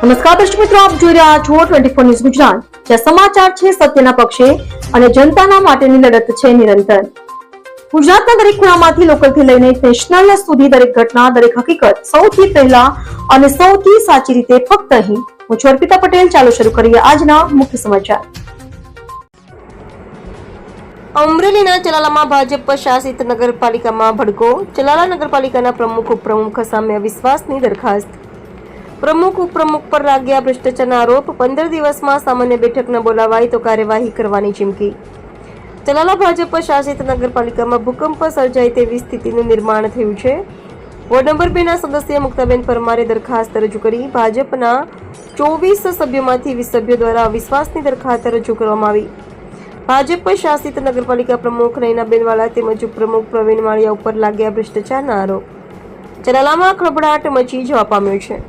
નમસ્કાર દર્શક મિત્રો, આપ જોઈ રહ્યા છો ટ્વેન્ટી ફોર ન્યૂઝ ગુજરાત. જ્યાં સમાચાર છે સત્યના પક્ષે અને જનતાના માટેની લડત છે નિરંતર. ગુજરાતના દરેક ખૂણામાંથી લોકલથી લઈને નેશનલ સુધી દરેક ઘટના, દરેક હકીકત સૌથી પહેલા અને સૌથી સાચી રીતે ફક્ત અહીં. હું છું અર્પિતા પટેલ, ચાલો શરૂ કરીએ આજના મુખ્ય સમાચાર. અમરેલીના ચલાલામાં ભાજપ શાસિત નગરપાલિકામાં ભડકો. ચલાલા નગરપાલિકાના પ્રમુખ ઉપપ્રમુખ સામે અવિશ્વાસની દરખાસ્ત. પ્રમુખ ઉપપ્રમુખ પર લાગ્યા ભ્રષ્ટાચારના આરોપ. પંદર દિવસમાં સામાન્ય બેઠક ન બોલાવાય તો કાર્યવાહી કરવાની ચીમકી. ચલાલા ભાજપ શાસિત નગરપાલિકામાં ભૂકંપ સર્જાય તેવી સ્થિતિનું નિર્માણ થયું છે. વોર્ડ નંબર બે ના સદસ્ય મુક્તાબેન પરમારે દરખાસ્ત રજૂ કરી. ભાજપના ચોવીસ સભ્યોમાંથી વીસ સભ્યો દ્વારા અવિશ્વાસની દરખાસ્ત રજૂ કરવામાં આવી. ભાજપ શાસિત નગરપાલિકા પ્રમુખ નૈનાબેન વાળા તેમજ ઉપપ્રમુખ પ્રવીણ માળિયા ઉપર લાગ્યા ભ્રષ્ટાચારના આરોપ. ચલાલામાં ખળભળાટ મચી જવા પામ્યો છે.